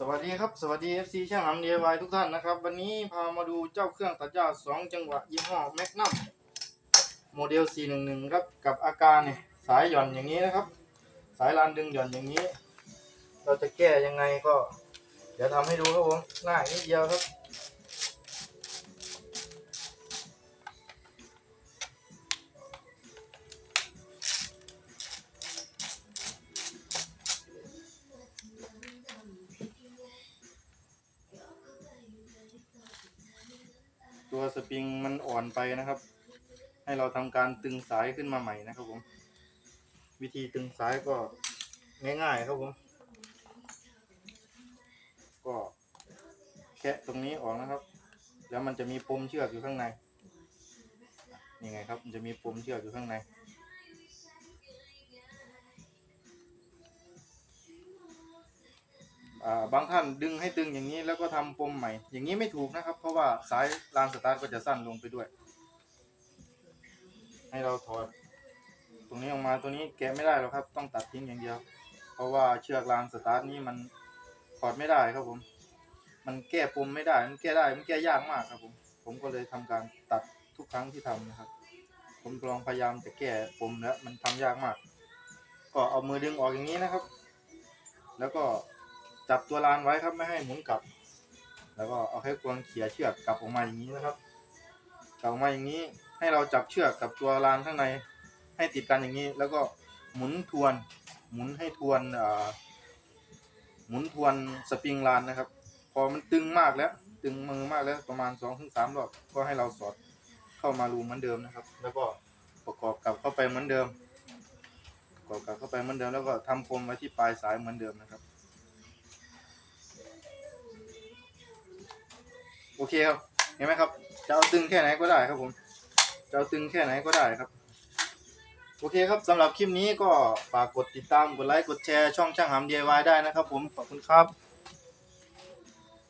สวัสดีครับ สวัสดี FC ช่างหำ DIY ทุกท่านนะครับ วันนี้พามาดูเจ้าเครื่องตัดหญ้า2 จังหวะยี่ห้อแมกนัมโมเดล 411 ครับ กับอาการเนี่ยสายหย่อนอย่างนี้นะครับ สายลานดึงหย่อนอย่างนี้ เราจะแก้ยังไงก็ เดี๋ยวทำให้ดูครับผมง่ายนิดเดียวครับ ตัวสปริงมันอ่อนไปนะครับ ให้เราทำการตึงสายขึ้นมาใหม่นะครับผม วิธีตึงสายก็ง่ายๆครับผม ก็แคะตรงนี้ออกนะครับ แล้วมันจะมีปมเชือกอยู่ข้างในนี่ไงครับ มันจะมีปมเชือกอยู่ข้างใน อ่าบางท่านดึงให้ตึงอย่างนี้แล้วก็ทำปมใหม่ อย่างนี้ไม่ถูกนะครับ เพราะว่าสายรางสตาร์ทก็จะสั้นลงไปด้วย ให้เราถอดตรงนี้ออกมาตัวนี้แกะไม่ได้หรอกครับ ต้องตัดทิ้งอย่างเดียว เพราะว่าเชือกรางสตาร์ทนี้มันถอดไม่ได้ครับผม มันแก้ปมไม่ได้ มันแก้ได้มันแก้ยากมากครับผม ผมก็เลยทำการตัดทุกครั้งที่ทำนะครับ ผมลองพยายามจะแก้ปมแล้วมันทำยากมาก ก็เอามือดึงออกอย่างนี้นะครับ แล้วก็ จับตัวรานไว้ครับไม่ให้หมุนกลับ แล้วก็เอาแค่ควงเขี่ยเชือกกลับออกมาอย่างนี้นะครับกลับออกมาอย่างนี้ให้เราจับเชือกกับตัวรานข้างในให้ติดกันอย่างนี้ แล้วก็หมุนทวน หมุนให้ทวนอ่าหมุนทวนสปริงรานนะครับ พอมันตึงมากแล้ว ตึงมือมากแล้วประมาณสองถึงสามรอบก็ให้เราสอดเข้ามารูเหมือนเดิมนะครับ แล้วก็ประกอบกลับเข้าไปเหมือนเดิมประกอบกลับเข้าไปเหมือนเดิมแล้วก็ทำปมไว้ที่ปลายสายเหมือนเดิมนะครับ เคครับ เห็นไหมครับ จะเอาตึงแค่ไหนก็ได้ครับผม จะเอาตึงแค่ไหนก็ได้ครับ โอเคครับสำหรับคลิปนี้ก็ฝากกดติดตาม กดไลค์ กดแชร์ช่องช่างหำ DIY ได้นะครับผม ขอบคุณครับ